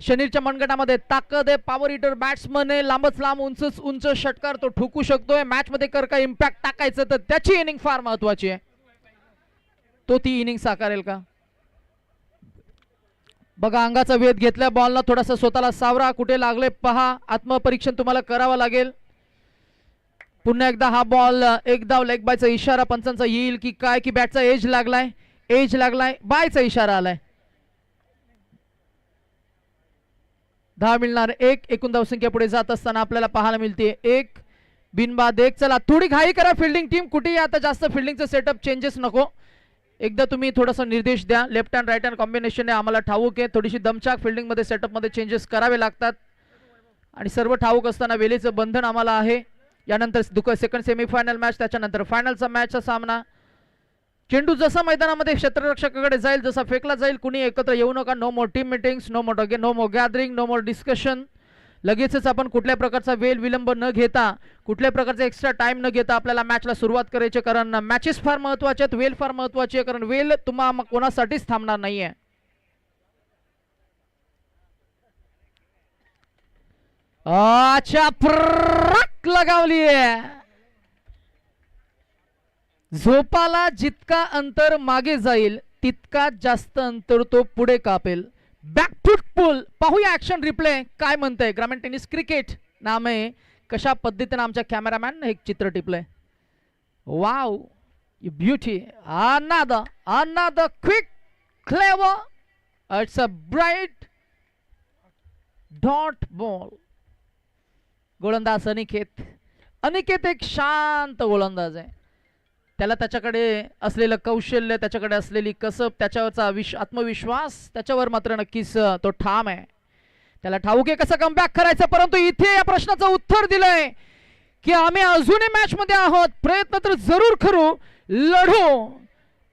शनीरच्या मनगटामध्ये ताकद आहे. Power heater batsman आहे. लांबच लांब उंचच उंच षटकार तो ठोकू शकतोय. मॅच मध्ये कर का इम्पॅक्ट टाकायचं तर त्याची इनिंग फार महत्वाची आहे. तो ती इनिंग साकारेल का? बघा अंगाचा वेध घेतल्या बॉलला थोडासा स्वतःला सावरा. कुठे लागले? पहा. आत्मपरीक्षण तुम्हाला करावं लागेल. पुन्हा एकदा हा बॉल एक धाव लेग बायचा इशारा पंचांचा येईल की काय? की बॅटचा एज लागलाय? एज लागलाय. बायचा इशारा आलाय. दहा मिळणार एक एकूण धावसंख्या पुढे जात असताना आपल्याला पाहायला मिळते. एक बिनबाद एक चला थोडी घाई करा फिल्डिंग टीम कुठेही आता जास्त फिल्डिंगचं सेटअप चेंजेस नको. एकदा तुम्ही थोडासा निर्देश द्या. लेफ्ट हँड राईट हँड कॉम्बिनेशनने आम्हाला ठाऊक आहे. थोडीशी दमचाक फिल्डिंगमध्ये सेटअपमध्ये चेंजेस करावे लागतात. आणि सर्व ठाऊक असताना वेळेचं बंधन आम्हाला आहे. यानंतर दुख सेकंड सेमीफायनल मॅच त्याच्यानंतर फायनलचा मॅचचा सामना. चेंडू जसा मैदानामध्ये क्षेत्ररक्षकाकडे जाईल जसा फेकला जाईल कुणी एकत्र येऊ नका. No more team meetings no more no more gathering no more discussion लगेचच आपण कुठल्या प्रकारचा वेळ विलंब न घेता कुठल्या प्रकारचा एक्स्ट्रा टाइम न घेता आपल्याला मॅचला सुरुवात करायची कारण मॅचेस फार महत्त्वाचे आहेत वेल फार महत्वाची आहे कारण वेल तुम्हा कोणासाठीच थांबणार नाहीये. अच्छा लगावली लगावली झोपाला जितका अंतर मागे जाईल तितका जास्त अंतर तो पुढे कापेल. बॅकफूट पुल पाहूया ऍक्शन रिप्ले काय म्हणतंय? ग्रामीण टेनिस क्रिकेट नाम आहे कशा पद्धतीनं आमच्या कॅमेरामॅन एक चित्र टिपलंय? Wow beauty another the quick clever. It's a bright dot ball गोलंदाज अनिकेत. अनिकेत एक शांत गोलंदाज आहे. त्याला त्याच्याकडे असलेलं कौशल्य त्याच्याकडे असलेली कसब त्याच्यावरचा विश आत्मविश्वास त्याच्यावर मात्र नक्कीच तो ठाम आहे. त्याला ठाऊक आहे कसं कमबॅक करायचं? परंतु इथे या प्रश्नाचं उत्तर दिलंय की आम्ही अजूनही मॅच मध्ये आहोत. प्रयत्न तर जरूर करू. लढू.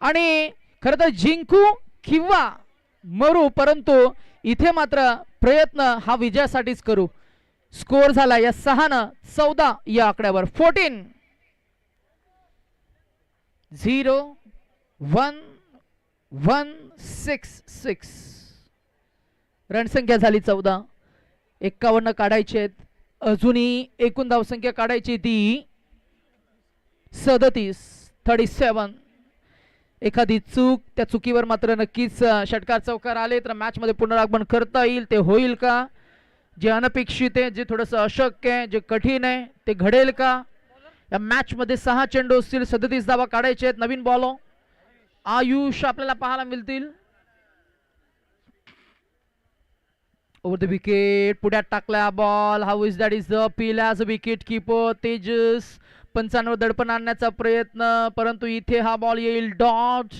आणि खरं तर जिंकू किंवा मरू परंतु इथे मात्र प्रयत्न हा विजयासाठीच करू. स्कोर झाला या सहानं चौदा या आकड्यावर. Fourteen. Zero one one six six रणसंख्या झाली चौदा. एक्कावन्न काढायचे आहेत. अजूनही एकूण धावसंख्या काढायची ती सदतीस. थर्टी सेवन एखादी चूक त्या चुकीवर मात्र नक्कीच षटकार चौकार आले तर मॅचमध्ये पुनरागमन करता येईल. ते होईल का? जे अनपेक्षित आहे जे थोडंसं अशक्य आहे जे कठीण आहे ते घडेल का? या मॅचमध्ये सहा चेंडू असतील सदतीस धावा काढायचे आहेत नवीन बॉल आयुष आपल्याला पाहायला मिळतील. ओव्हर द विकेट पुढ्यात टाकला ball how is that is the पिलाज wicket keeper Tejas पंचांवर दडपण आणण्याचा प्रयत्न परंतु इथे हा बॉल येईल. डॉट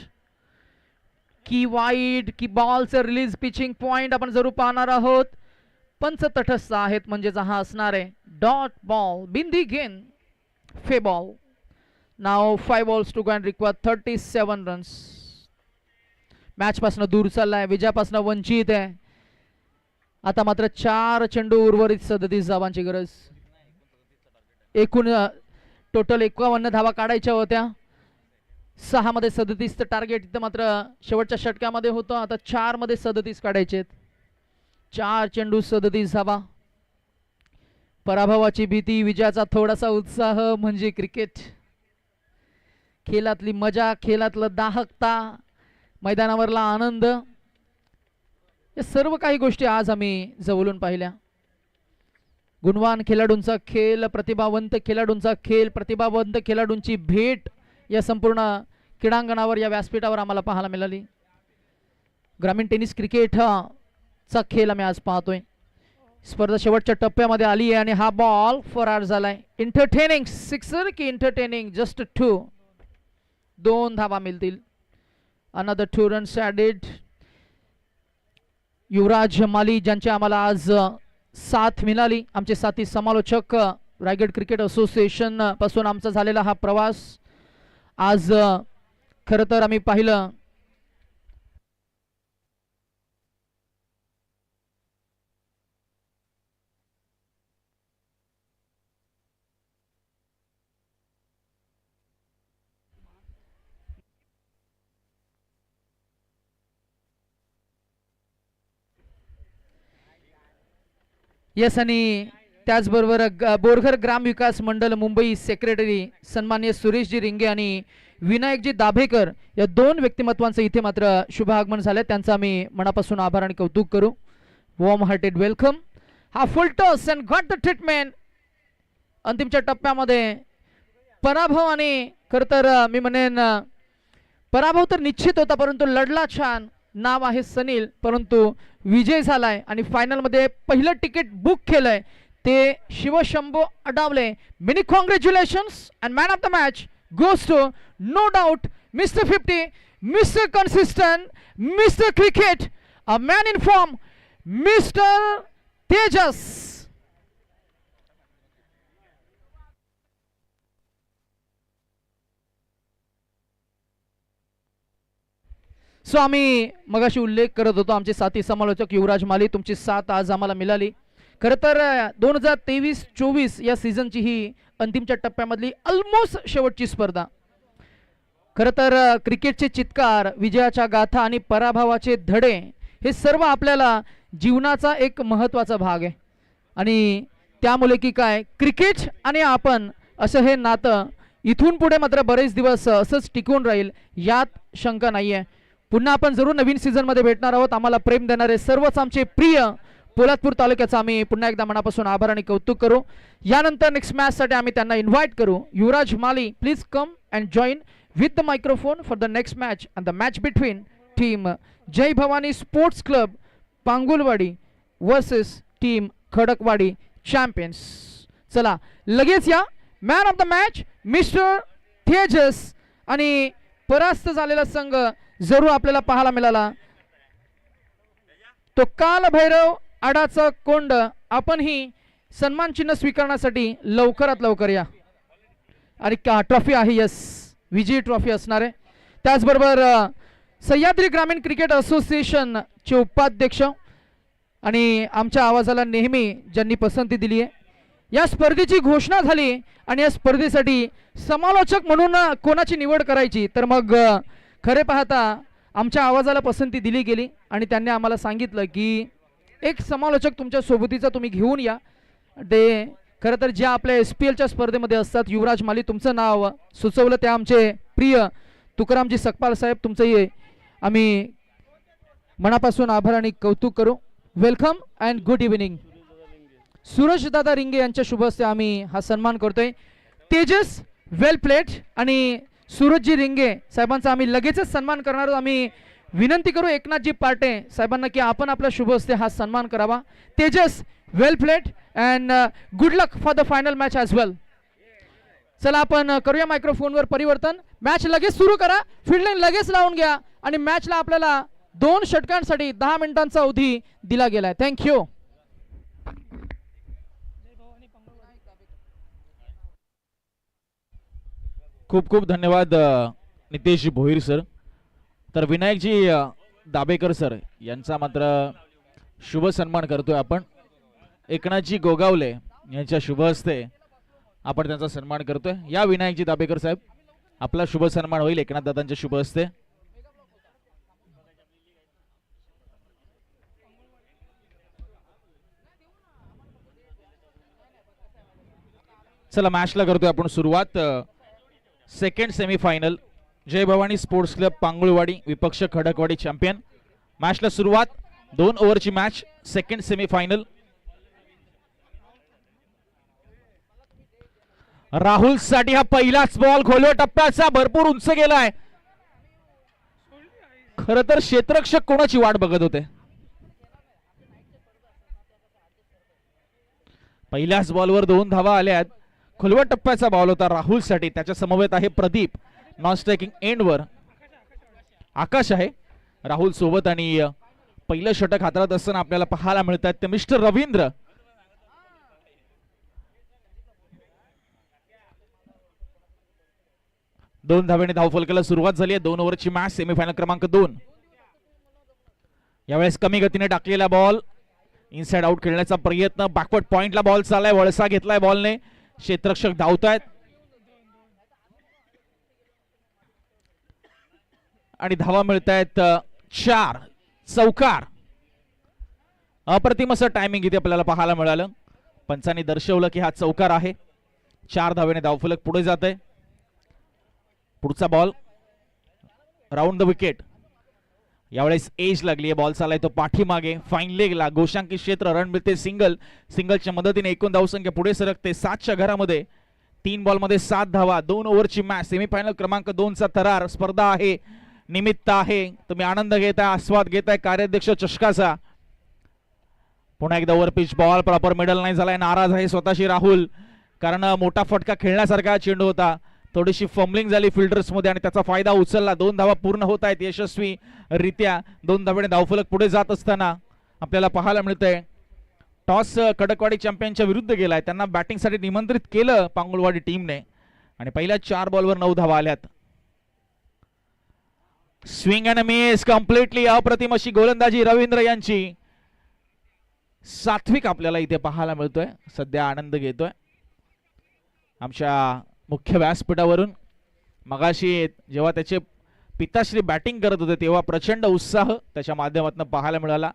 की वाईट की बॉलचं रिलीज पिचिंग पॉइंट आपण जरूर पाहणार आहोत. पंच तटस्थ आहेत म्हणजेच हा असणार आहे. डॉट बॉल बिंदी गेन फे ball now five balls to and require thirty seven runs मॅचपासून दूर चाललाय. विजयापासून वंचित आहे. आता मात्र चार चेंडू उर्वरित सदतीस धावांची गरज. एकूण टोटल एकावन्न धावा काढायच्या होत्या. सहा मध्ये सदतीसचं टार्गेट इथं मात्र शेवटच्या षटकामध्ये होतं. आता चारमध्ये सदतीस काढायचे आहेत चार चेंडू सदतीस धावा. पराभवाची भीती विजयाचा थोडासा उत्साह म्हणजे क्रिकेट. खेळातली मजा खेळातलं दाहकता मैदानावरला आनंद. या सर्व काही गोष्टी आज आम्ही जवळून पाहिल्या. गुणवान खेळाडूंचा खेळ प्रतिभावंत खेळाडूंचा खेळ प्रतिभावंत खेळाडूंची भेट या संपूर्ण क्रीडांगणावर या व्यासपीठावर आम्हाला पाहायला मिळाली. ग्रामीण टेनिस क्रिकेट हा चा खेळ आम्ही आज पाहतोय. स्पर्धा शेवटच्या टप्प्यामध्ये आली आहे आणि हा बॉल फरार झालाय. इंटरटेनिंग सिक्सर की इंटरटेनिंग जस्ट टू दोन धावा मिळतील. Another two runs added Yuvraj Mali ज्यांची आम्हाला आज साथ मिळाली. आमचे साथी समालोचक रायगड क्रिकेट असोसिएशनपासून आमचा झालेला हा प्रवास. आज खरं तर आम्ही पाहिलं यस आणि त्याचबरोबर ग- बोरघर ग्राम विकास मंडळ मुंबई सेक्रेटरी सन्मान्य सुरेशजी रिंगे आणि विनायकजी दाभेकर या दोन व्यक्तिमत्वांचं इथे मात्र शुभ आगमन झालं त्यांचं आम्ही मनापासून आभार आणि कौतुक करू. वॉर्म हार्टेड वेलकम हा full toss and got the treatment अंतिमच्या टप्प्यामध्ये पराभव आणि खरं तर मी म्हणेन पराभव तर निश्चित होता परंतु लढला छान. नाव आहे सनील परंतु विजय झाला आहे आणि फायनलमध्ये पहिलं तिकीट बुक केलं आहे ते Shivshambhu Adawale. Many congratulations and man of the match goes to no doubt mister fifty mister consistent mister cricket a man in form mister Tejas so आम्ही मगाशी उल्लेख करत होतो आमचे साथी समालोचक युवराज माली तुमची साथ आज आम्हाला मिळाली. खरं तर दोन हजार तेवीस चोवीस या सीझनची ही अंतिमच्या टप्प्यामधली ऑलमोस्ट शेवटची स्पर्धा. खरं तर क्रिकेटचे चित्कार विजयाच्या गाथा आणि पराभवाचे धडे हे सर्व आपल्याला जीवनाचा एक महत्त्वाचा भाग आहे. आणि त्यामुळे की काय क्रिकेट आणि आपण असं हे नातं इथून पुढे मात्र बरेच दिवस असंच टिकून राहील यात शंका नाही आहे पुन्हा आपण जरूर नवीन सीझनमध्ये भेटणार आहोत. आम्हाला प्रेम देणारे सर्वच आमचे प्रिय पोलादपूर तालुक्याचा आम्ही पुन्हा एकदा मनापासून आभार आणि कौतुक करू. यानंतर नेक्स्ट मॅचसाठी आम्ही त्यांना इन्व्हाइट करू. Yuvraj Mali please come and join with the microphone for the next match and the match between team Jay Bhavani sports club Pangulwadi versus team Khadakwadi champions चला लगेच या. Man of the match mister Tejas आणि परास्त झालेला संघ जरूर आपल्याला पाहायला मिळाला. तो काल भैरव आडाचा कोंड आपणही सन्मान चिन्ह स्वीकारण्यासाठी लवकरात लवकर या. आणि का ट्रॉफी आहे यस. विजयी ट्रॉफी असणार आहे. त्याचबरोबर सह्याद्री ग्रामीण क्रिकेट असोसिएशनचे उपाध्यक्ष आणि आमच्या आवाजाला नेहमी ज्यांनी पसंती दिली आहे. या स्पर्धेची घोषणा झाली आणि या स्पर्धेसाठी समालोचक म्हणून कोणाची निवड करायची? तर मग खरे पाहता आमच्या आवाजाला पसंती दिली गेली आणि त्यांनी आम्हाला सांगितलं की एक समालोचक तुमच्या सोबतीचा तुम्ही घेऊन या. ते खरं तर ज्या आपल्या एस पी एलच्या स्पर्धेमध्ये असतात युवराज माली तुमचं नाव सुचवलं त्या आमचे प्रिय तुकारामजी सकपाल साहेब तुमचंही आम्ही मनापासून आभार आणि कौतुक करू. Welcome and good evening Suraj दादा रिंगे यांच्या शुभ हस्ते आम्ही हा सन्मान करतोय. तेजस वेल प्लेट आणि सूरजजी रिंगे साहेबांचा आम्ही लगेचच सन्मान करणार आम्ही विनंती करू एकनाथजी पार्टे साहेबांना की आपण आपल्या शुभ हस्ते हा सन्मान करावा. Tejas well played and good luck for the final match as well चला आपण uh, करूया मायक्रोफोनवर परिवर्तन. मॅच लगेच सुरू करा. फिल्डिंग लगेच लावून घ्या. आणि मॅचला आपल्याला दोन षटकांसाठी दहा मिनिटांचा अवधी दिला गेलाय. थँक्यू खूप खूप धन्यवाद नितेश भोईर सर. तर विनायकजी दाबेकर सर यांचा मात्र शुभ सन्मान करतोय आपण. एकनाथजी गोगावले यांच्या शुभ हस्ते आपण त्यांचा सन्मान करतोय. या विनायकजी दाबेकर साहेब आपला शुभ सन्मान होईल एकनाथ दादांच्या शुभ हस्ते. चला मॅचला करतोय आपण सुरुवात. Second semifinal Jay Bhavani sports club Pangulwadi विपक्ष खडकवाडी चॅम्पियन. मॅचला सुरुवात दोन ओव्हरची मॅच सेकंड सेमीफायनल. राहुलसाठी हा पहिलाच बॉल खोलव टप्प्याचा भरपूर उंच गेलाय. खर तर क्षेत्ररक्षक कोणाची वाट बघत होते? पहिल्याच बॉलवर दोन धावा आल्या आहेत खुलवा टप्प्याचा बॉल होता राहुलसाठी त्याच्या समवेत आहे प्रदीप. नॉन स्ट्रायकिंग एंडवर आकाश आहे. राहुल सोबत आणि पहिलं षटक हाताळत असताना आपल्याला पाहायला मिळतात ते मिस्टर रवींद्र. दोन धाव्याने धावफलकाला सुरुवात झाली आहे. दोन ओव्हरची मॅच सेमीफायनल क्रमांक दोन. यावेळेस कमी गतीने टाकलेला बॉल इनसाइड आउट खेळण्याचा प्रयत्न. बॅकवर्ड पॉइंटला बॉल चाललाय. वळसा घेतलाय बॉलने क्षेत्ररक्षक धावतायत. आणि धावा मिळत आहेत चार चौकार. अप्रतिम असं टायमिंग इथे आपल्याला पाहायला मिळालं. पंचांनी दर्शवलं की हा चौकार आहे. चार धावेने धावफलक पुढे जात आहे पुढचा बॉल राऊंड द विकेट यावेळेस एज लागली आहे बॉल चालाय तो पाठीमागे. फाईन लेगला गोशांकी क्षेत्र रन मिळते सिंगल सिंगलच्या मदतीने एकूण धावसंख्या पुढे सरकते. सातच्या घरामध्ये तीन बॉलमध्ये सात धावा. दोन ओव्हरची मॅच सेमीफायनल क्रमांक दोनचा थरार स्पर्धा आहे. निमित्त आहे. तुम्ही आनंद घेताय आस्वाद घेताय कार्याध्यक्ष चषकाचा. पुन्हा एकदा over pitch ball proper middle नाही झालाय. नाराज आहे स्वतःशी राहुल. कारण मोठा फटका खेळण्यासारखा चेंडू होता. थोडीशी फंबलिंग झाली फिल्डर्समध्ये आणि त्याचा फायदा उचलला. दोन धावा पूर्ण होत आहेत यशस्वी रित्या. दोन धावेने धावफलक पुढे जात असताना आपल्याला पाहायला मिळतंय. टॉस कडकवाडी चॅम्पियनच्या विरुद्ध गेलाय. त्यांना बॅटिंगसाठी निमंत्रित केलं पांगुलवाडी टीमने. आणि पहिल्या चार बॉलवर नऊ धावा आल्यात. स्विंग अँड मिस कम्प्लिटली अप्रतिम अशी गोलंदाजी रवींद्र यांची. सात्विक आपल्याला इथे पाहायला मिळतोय. सध्या आनंद घेतोय. आमच्या मुख्य व्यासपीठावरून. मगाशी जेव्हा त्याचे पिताश्री बॅटिंग करत होते तेव्हा प्रचंड उत्साह त्याच्या माध्यमातून पाहायला मिळाला.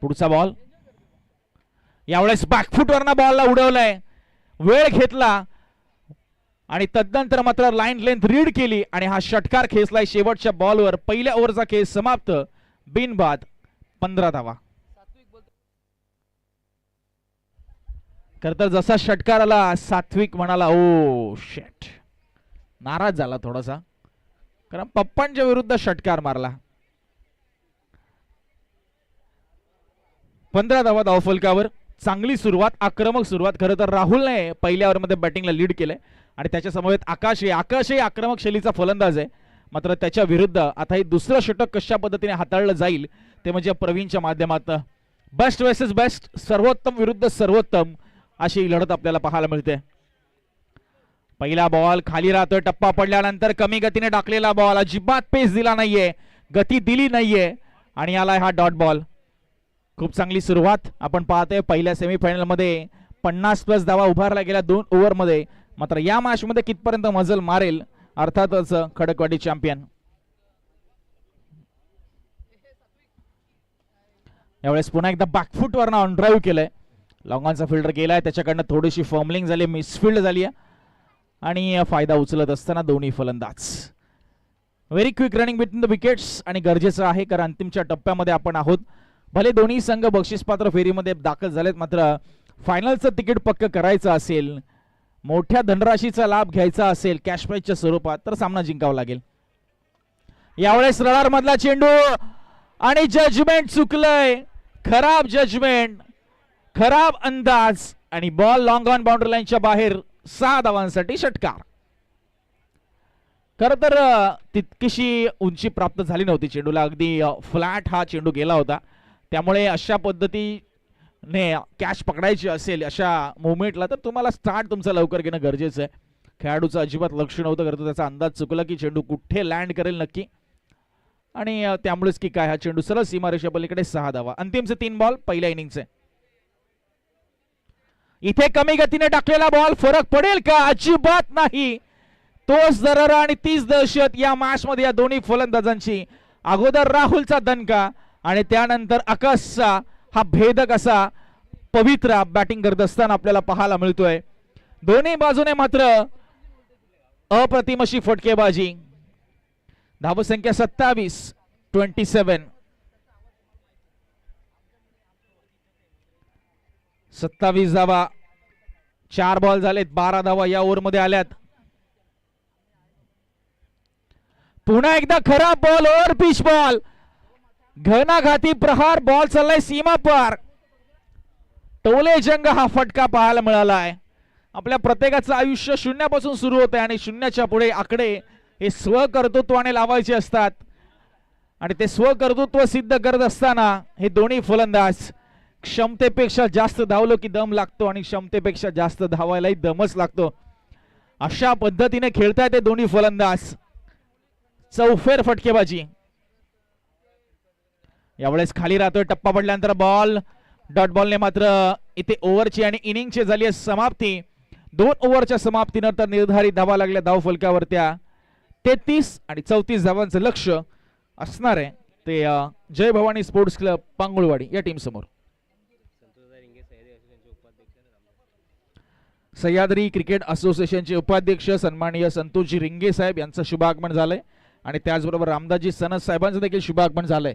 पुढचा बॉल यावेळेस बॅकफुटवरनं बॉलला उडवलाय. वेळ घेतला. आणि तदनंतर मात्र लाईन लेंथ रीड केली आणि हा षटकार खेचलाय. शेवटच्या बॉलवर पहिल्या ओव्हरचा खेळ समाप्त. बिनबाद पंधरा धावा. खर तर जसा षटकार आला सात्विक म्हणाला ओ शेट नाराज झाला थोडासा. कारण पप्पांच्या विरुद्ध षटकार मारला. पंधरा धावा धावफलकावर चांगली सुरुवात आक्रमक सुरुवात. खरं तर राहुलने पहिल्या ओव्हरमध्ये बॅटिंगला लीड केलंय. आणि त्याच्या समवेत आकाश आहे आकाश हे आक्रमक शैलीचा फलंदाज आहे. मात्र त्याच्या विरुद्ध आता हे दुसरं षटक कशा पद्धतीने हाताळलं जाईल ते म्हणजे प्रवीणच्या माध्यमात बेस्ट वर्सेस बेस्ट सर्वोत्तम विरुद्ध सर्वोत्तम. अशी लढत आपल्याला पाहायला मिळते. पहिला बॉल खाली राहतोय टप्पा पडल्यानंतर कमी गतीने टाकलेला बॉल अजिबात पेस दिला नाहीये गती दिली नाहीये आणि आलाय हा डॉट बॉल खूप चांगली सुरुवात आपण पाहतोय पहिल्या सेमीफायनलमध्ये पन्नास प्लस धावा उभारला गेल्या दोन ओव्हरमध्ये मात्र या मॅचमध्ये कितपर्यंत मजल मारेल अर्थातच खडकवाडी चॅम्पियन यावेळेस पुन्हा एकदा बॅकफुट वरनं ऑन ड्राईव्ह केलंय. लॉंगॉनचा फिल्डर गेलाय त्याच्याकडनं थोडीशी फॉर्मलिंग झाली मिसफिल्ड झाली आहे. आणि फायदा उचलत असताना दोन्ही फलंदाज. Very quick running between the wickets आणि गरजेचं आहे कारण अंतिमच्या टप्प्यामध्ये आपण आहोत. भले दोन्ही संघ बक्षीसपात्र फेरीमध्ये दाखल झालेत मात्र फायनलचं तिकीट पक्क करायचं असेल मोठ्या धनराशीचा लाभ घ्यायचा असेल कॅश प्राईजच्या स्वरूपात तर सामना जिंकावा लागेल. यावेळेस रडार मधला चेंडू आणि जजमेंट चुकलंय. खराब जजमेंट खराब अंदाज आणि बॉल लॉंग ऑन बाउंड्री लाईनच्या बाहेर सहा धावांसाठी षटकार. खर तर तितकीशी उंची प्राप्त झाली नव्हती चेंडूला. अगदी फ्लॅट हा चेंडू गेला होता. त्यामुळे अशा पद्धतीने कॅच पकडायची असेल अशा मुवमेंटला तर तुम्हाला स्टार्ट तुमचं लवकर घेणं गरजेचं आहे. खेळाडूचं अजिबात लक्ष नव्हतं करतो त्याचा अंदाज चुकला की चेंडू कुठे लँड करेल नक्की. आणि त्यामुळेच की काय हा चेंडू सरळ सीमारेषा पलीकडे सहा धावा अंतिमचे तीन बॉल पहिल्या इनिंगचे इथे कमी गतीने टाकलेला बॉल फरक पडेल का? अजिबात नाही. तोच दरारा आणि तीच दहशत या मॅच मध्ये या दोन्ही फलंदाजांची. अगोदर राहुलचा दणका आणि त्यानंतर आकाशचा हा भेदक असा पवित्रा बॅटिंग करत असताना आपल्याला पाहायला मिळतोय. दोन्ही बाजूने मात्र अप्रतिम अशी फटकेबाजी. धावसंख्या सत्तावीस ट्वेंटी सेवन सत्तावीस धावा चार बॉल झालेत बारा धावा या ओव्हरमध्ये आल्यात. पुन्हा एकदा खराब बॉल ओव्हर पिच बॉल घनाघाती प्रहार बॉल चाललाय सीमा पार. टोले जंग हा फटका पाहायला मिळालाय. आपल्या प्रत्येकाचं आयुष्य शून्यापासून सुरू होत आहे आणि शून्याच्या पुढे आकडे हे स्वकर्तृत्वाने लावायचे असतात. आणि ते स्वकर्तृत्व सिद्ध करत असताना हे दोन्ही फलंदाज क्षमतेपेक्षा जास्त धावलो की दम लागतो आणि क्षमतेपेक्षा जास्त धावायलाही दमच लागतो. अशा पद्धतीने खेळताय ते दोन्ही फलंदाज. चौफेर फटकेबाजी. यावेळेस खाली राहतोय टप्पा पडल्यानंतर बॉल डॉट बॉलने मात्र इथे ओव्हरची आणि इनिंगची झाली आहे समाप्ती. दोन ओव्हरच्या समाप्तीनंतर निर्धारित धावा लागल्या धाव फलक्यावर त्या तेहतीस आणि चौतीस धावांचं लक्ष असणार आहे ते जय भवानी स्पोर्ट्स क्लब पांगुळवाडी या टीम सह्याद्री क्रिकेट असोसिएशनचे उपाध्यक्ष सन्माननीय संतोषजी रिंगे साहेब यांचं शुभागमन झालंय. आणि त्याचबरोबर रामदासजी सनद साहेबांचं देखील शुभागमन झालंय.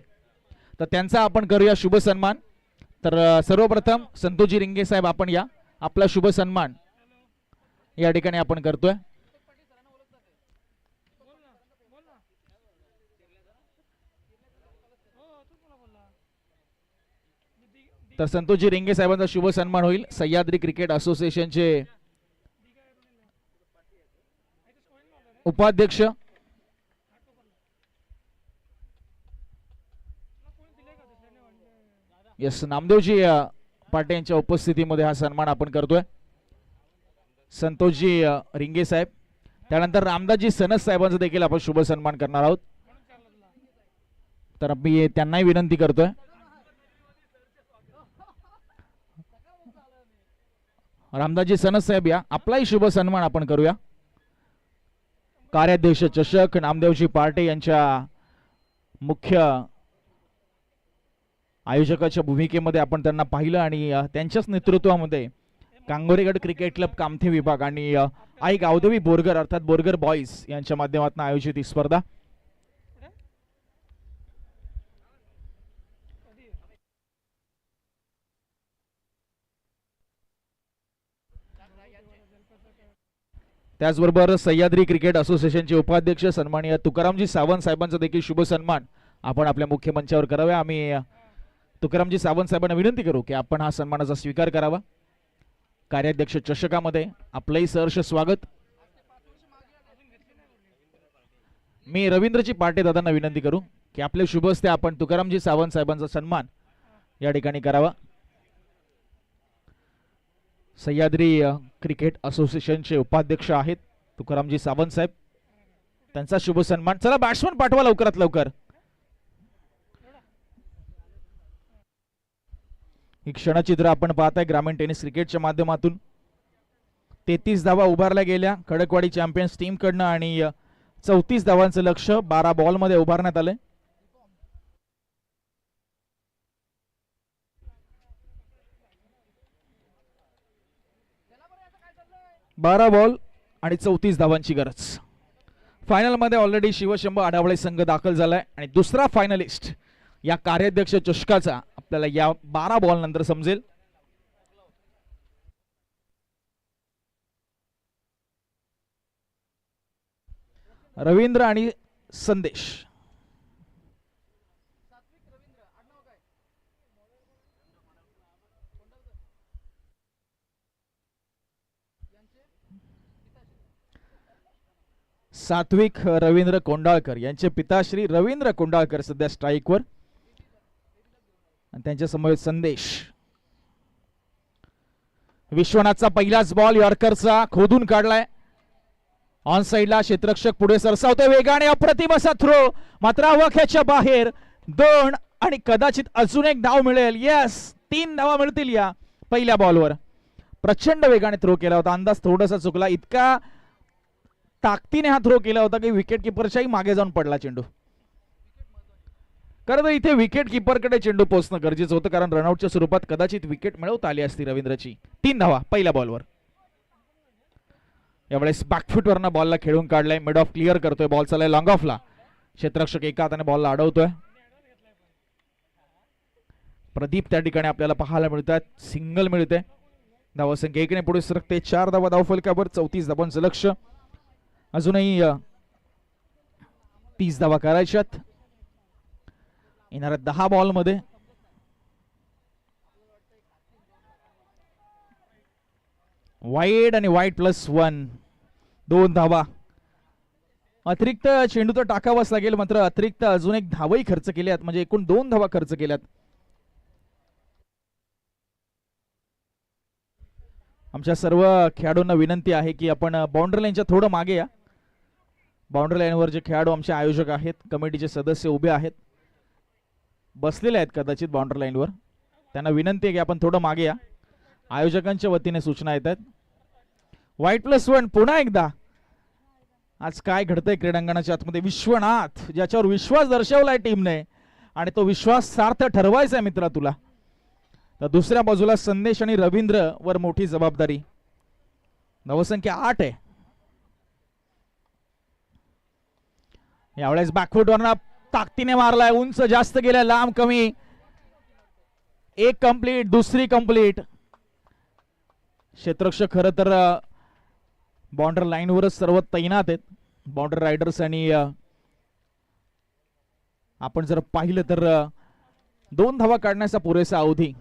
तर त्यांचा आपण करूया शुभ सन्मान. तर सर्वप्रथम संतोषजी रिंगे साहेब आपण या. आपला शुभ सन्मान या ठिकाणी आपण करतोय. तर संतोषजी रिंगे साहेबांचा शुभ सन्मान होईल. सह्याद्री क्रिकेट असोसिएशनचे उपाध्यक्ष. यस नामदेवजी पाटे यांच्या उपस्थितीमध्ये हा सन्मान आपण करतोय. संतोषजी रिंगे साहेब. त्यानंतर रामदासजी सनस साहेबांचा देखील आपण शुभ सन्मान करणार आहोत. तर मी त्यांनाही विनंती करतोय. रामदासजी सनस साहेब या आपलाही शुभ सन्मान आपण करूया. कार्याध्यक्ष चषक नामदेवजी पार्टे यांच्या मुख्य आयोजकाच्या भूमिकेमध्ये आपण त्यांना पाहिलं आणि त्यांच्याच नेतृत्वामध्ये कांगोरेगड क्रिकेट क्लब कामथे विभाग आणि आई गावदेवी बोरगर अर्थात बोरगर बॉईज यांच्या माध्यमातून आयोजित ही स्पर्धा. त्याचबरोबर सह्याद्री क्रिकेट असोसिएशनचे उपाध्यक्ष सन्माननीय तुकारामजी सावंत साहेबांचा देखील शुभ सन्मान आपण आपल्या मुख्य मंचावर करावा. आम्ही तुकारामजी सावंत साहेबांना विनंती करू की आपण हा सन्मानाचा स्वीकार करावा. कार्याध्यक्ष चषकामध्ये आपलंही सहर्ष स्वागत. मी रवींद्रजी पाटे दादांना विनंती करू की आपले शुभ हस्ते आपण तुकारामजी सावंत साहेबांचा सन्मान या ठिकाणी करावा. सह्याद्री क्रिकेट असोसिएशनचे उपाध्यक्ष आहेत तुकारामजी सावंत साहेब. त्यांचा शुभ सन्मान. चला बॅट्समन पाठवा लवकरात लवकर. ही क्षणचित्र आपण पाहताय ग्रामीण टेनिस क्रिकेटच्या माध्यमातून. तेहतीस धावा उभारल्या गेल्या. खडकवाडी चॅम्पियन्स टीम कडनं आणि चौतीस धावांचं लक्ष बारा बॉलमध्ये उभारण्यात आलंय. बारा बॉल आणि चौतीस धावांची गरज. फायनलमध्ये ऑलरेडी शिवशंभ आढावळे संघ दाखल झाला आहे आणि दुसरा फायनलिस्ट या कार्याध्यक्ष चषकाचा आपल्याला या बारा बॉल नंतर समजेल. रवींद्र आणि संदेश. सात्विक रवींद्र कोंडाळकर. यांचे पिता श्री रवींद्र कोंडाळकर सध्या स्ट्राईकवर. आणि त्यांच्यासमोर संदेश. विश्वनाथचा पहिलाच बॉल यॉर्करचा खोदून काढलाय. ऑन साइडला क्षेत्रक्षक पुढे सरसावते वेगाने. अप्रतिम असा थ्रो मात्र आवाक्याच्या बाहेर दोन आणि कदाचित अजून एक धाव मिळेल. येस तीन धावा मिळतील या पहिल्या बॉलवर प्रचंड वेगाने थ्रो केला होता. अंदाज थोडासा चुकला. इतका ताकदीने हा थ्रो केला होता की विकेट किपरच्याही मागे जाऊन पडला चेंडू. खरं तर इथे विकेट किपरकडे चेंडू पोहोचणं गरजेचं होतं कारण रनआउटच्या स्वरूपात कदाचित विकेट मिळवता आली असती रवींद्रची. तीन धावा पहिल्या बॉलवर यावेळेस बॅकफुटवरनं बॉलला खेळून काढलाय मिड ऑफ क्लिअर करतोय बॉल चालाय लॉंग ऑफला क्षेत्रक्षक एका हाताने बॉलला अडवतोय. प्रदीप त्या ठिकाणी आपल्याला पाहायला मिळतात सिंगल मिळते धावसंख्या एकने पुढे सरकते चार धावा धावफलकावर चौतीस धावांचं लक्ष. अजूनही तीस धावा करायच्यात. येणाऱ्या दहा बॉलमध्ये वाईड आणि वाईट प्लस वन दोन धावा. अतिरिक्त चेंडू तर टाकावाच लागेल मात्र अतिरिक्त अजून एक धावही खर्च केल्यात म्हणजे एकूण दोन धावा खर्च केल्यात. आमच्या सर्व खेळाडूंना विनंती आहे की आपण बाउंड्री लाईनच्या थोडं मागे या. बाउंड्री लाईनवर जे खेळाडू आमचे आयोजक आहेत कमिटीचे सदस्य उभे आहेत बसलेले आहेत कदाचित बाउंड्री लाईनवर. त्यांना विनंती आहे की आपण थोडं मागे या. आयोजकांच्या वतीने सूचना येत आहेत. वाईट प्लस वन पुन्हा एकदा. आज काय घडतंय क्रीडांगणाच्या आतमध्ये? विश्वनाथ ज्याच्यावर विश्वास दर्शवलाय टीमने आणि तो विश्वास सार्थ ठरवायचा आहे मित्रा तुला. तर दुसऱ्या बाजूला संदेश आणि रवींद्र वर मोठी जबाबदारी. नवसंख्या आठ आहे. यावेळेस बॅकफुट वरना ताकदीने मारलाय. उंच जास्त गेलाय लांब कमी. एक कंप्लीट दुसरी कंप्लीट क्षेत्ररक्षक खरं तर बॉर्डर लाईनवरच सर्व तैनात आहेत. बॉर्डर रायडर्स आणि आपण जर पाहिलं तर दोन धावा काढण्याचा पुरेसा अवधी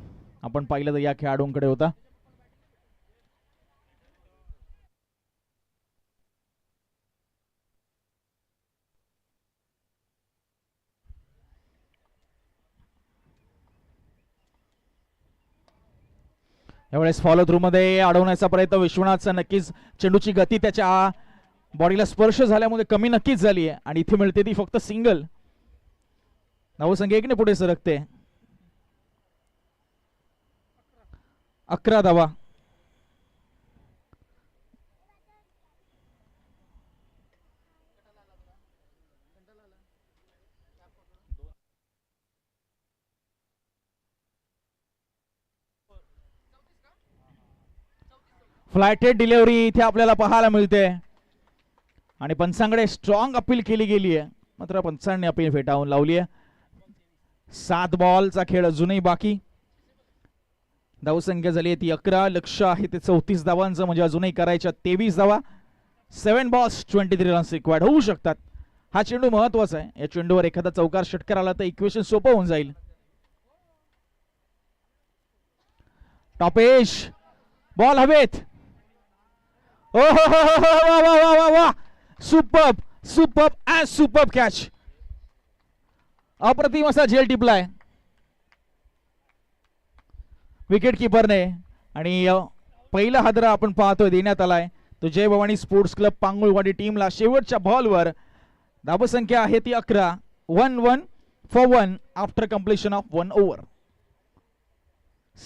आपण पाहिलं तर या खेळाडूंकडे होता. यावेळेस फॉलो थ्रू मध्ये अडवण्याचा प्रयत्न. विश्वनाथचा नक्कीच चेंडूची गती त्याच्या बॉडीला स्पर्श झाल्यामुळे कमी नक्कीच झाली आहे. आणि इथे मिळते ती फक्त सिंगल धावसंख्या एकने पुढे सरकते. अकरा धावा. फ्लायटेड डिलेवरी इथे आपल्याला पाहायला मिळते. आणि पंचांकडे स्ट्रॉंग अपील केली गेली आहे. मात्र पंचांनी अपील फेटाळून लावली आहे. सात बॉलचा खेळ अजूनही बाकी. धावसंख्या झाली आहे ती अकरा. लक्ष आहे ते चौतीस धावांचं. म्हणजे अजूनही करायच्या तेवीस धावा. Seven balls twenty three runs required होऊ शकतात. हा चेंडू महत्त्वाचा आहे. या चेंडूवर एखादा चौकार षटकार आला तर इक्वेशन सोपं होऊन जाईल. टॉपेश. बॉल हवेत. Oh, हो हो हो हो वा वा वा वा वा superb superb and superb catch अप्रतिम असा झेल टिपलाय. विकेट किपरने आणि पहिला हादरा आपण पाहतोय देण्यात आलाय. तो जय भवानी स्पोर्ट्स क्लब पांगुळवाडी टीमला शेवटच्या बॉलवर धावसंख्या आहे ती अकरा. One one four one after completion of one over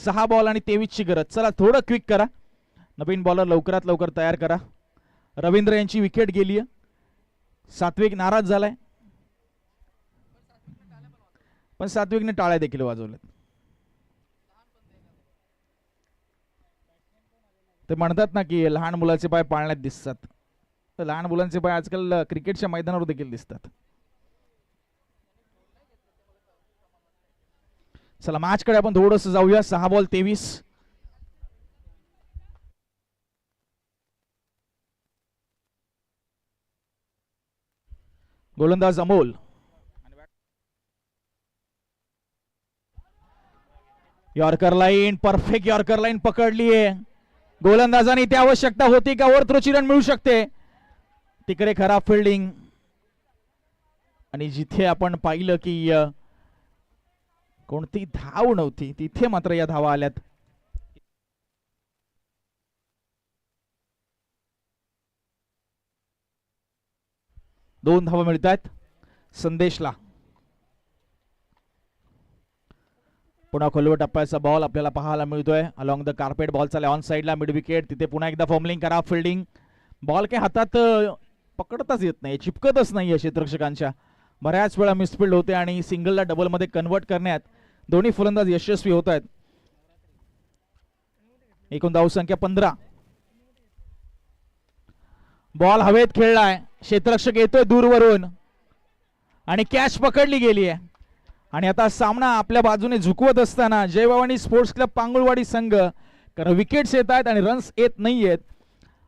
सहा बॉल आणि तेवीसची गरज. चला थोडं क्विक करा. नवीन बॉलर लवकरात लवकर तयार करा. रवींद्र यांची विकेट गेली सात्विक नाराज झालाय. पण सात्विकने टाळ्या देखील वाजवल्यात. ते म्हणतात ना की लहान मुलाचे पाय पाळण्यात दिसतात. तर लहान मुलांचे पाय आजकाल क्रिकेटच्या मैदानावर देखील दिसतात. चला मॅचकडे आपण थोडस जाऊया. सहा बॉल तेवीस. गोलंदाज Amol. Yorker line perfect yorker line पकडली आहे गोलंदाजाने इथे आवश्यकता होती का? वर थ्रोची रन मिळू शकते. तिकडे खराब फिल्डिंग आणि जिथे आपण पाहिलं की कोणती धाव नव्हती तिथे मात्र या धावा आल्यात. दोन धावा मिळत आहेत संदेशला. पुन्हा खोलवर टप्प्याचा बॉल आपल्याला पाहायला मिळतोय. अलॉंग द कार्पेट बॉल चालला ऑन साईडला मिड विकेट तिथे पुन्हा एकदा फॉर्मलिंग करा फिल्डिंग बॉल काही हातात पकडताच येत नाही चिपकतच नाही क्षेत्ररक्षकांच्या बऱ्याच वेळा मिसफिल्ड होते आणि सिंगलला डबलमध्ये कन्वर्ट करण्यात दोन्ही फलंदाज यशस्वी होत आहेत. एकूण धावसंख्या पंधरा. बॉल हवेत खेळलाय. क्षेत्ररक्षक येतोय दूरवरून. आणि कॅच पकडली गेली आहे. आणि आता सामना आपल्या बाजूने झुकवत असताना जयभवानी स्पोर्ट्स क्लब पांगुळवाडी संघ कारण विकेट्स येत आहेत आणि रन्स येत नाही आहेत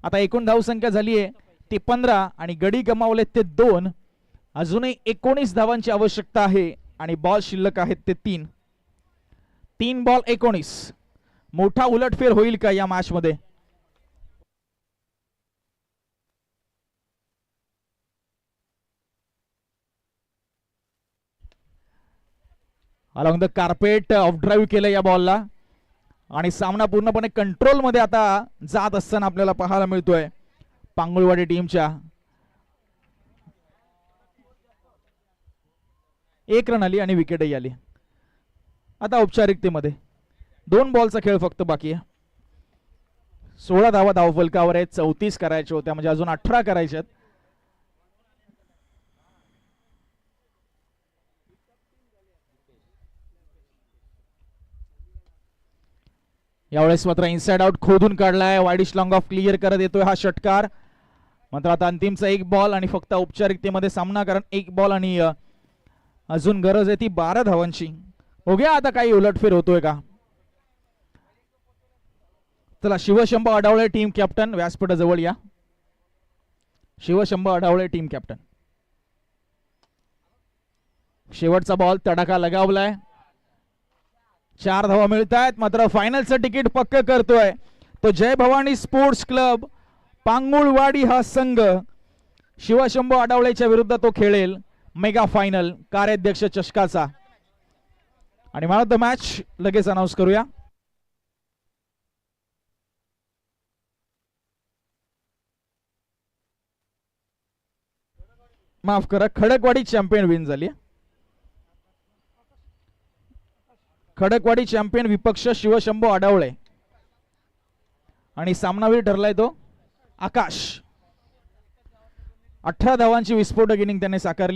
आता एकूण धावसंख्या झाली आहे ती पंधरा आणि गडी गमावले ते दोन. अजूनही एकोणीस धावांची आवश्यकता आहे आणि बॉल शिल्लक आहेत ते तीन. तीन बॉल एकोणीस. मोठा उलटफेर होईल का या मॅचमध्ये along the carpet off drive केलं या बॉलला आणि सामना पूर्णपणे कंट्रोलमध्ये आता जात असताना आपल्याला पाहायला मिळतोय पांगुळवाडी टीमच्या एक रन आली आणि विकेटही आली. आता औपचारिकतेमध्ये. दोन बॉलचा खेळ फक्त बाकी आहे. सोळा धावा धावफलकावर आहेत चौतीस करायच्या होत्या म्हणजे अजून अठरा करायच्या आहेत. यावेळेस मात्र इनसाइड आउट खोदून काढलाय. वाईडिश लॉंग ऑफ क्लिअर करत येतोय हा षटकार. मात्र आता अंतिमचा एक बॉल आणि फक्त औपचारिकतेमध्ये सामना कारण एक बॉल आणि अजून गरज आहे ती बारा धावांची. बघूया आता काही उलटफेर होतोय का? चला शिवशंभ अडावळे टीम कॅप्टन व्यासपीठाजवळ या. शिवशंभ अडावळे टीम कॅप्टन शेवटचा बॉल तडाखा लगावलाय. चार धावा मिळत आहेत मात्र फायनलचं तिकीट पक्क करतोय. तो जय भवानी स्पोर्ट्स क्लब पांगुळवाडी हा संघ. शिवशंभू आडावळेच्या विरुद्ध तो खेळेल. मेगा फायनल कार्याध्यक्ष चषकाचा. आणि मला द मॅच लगेच अनाऊन्स करूया. माफ करा खडकवाडी चॅम्पियन विन झाली. खडकवाडी चॅम्पियन विपक्ष शिवशंभू आडावळे आणि सामनावीर ठरलाय तो आकाश. अठरा धावांची विस्फोटक इनिंग त्याने साकारली.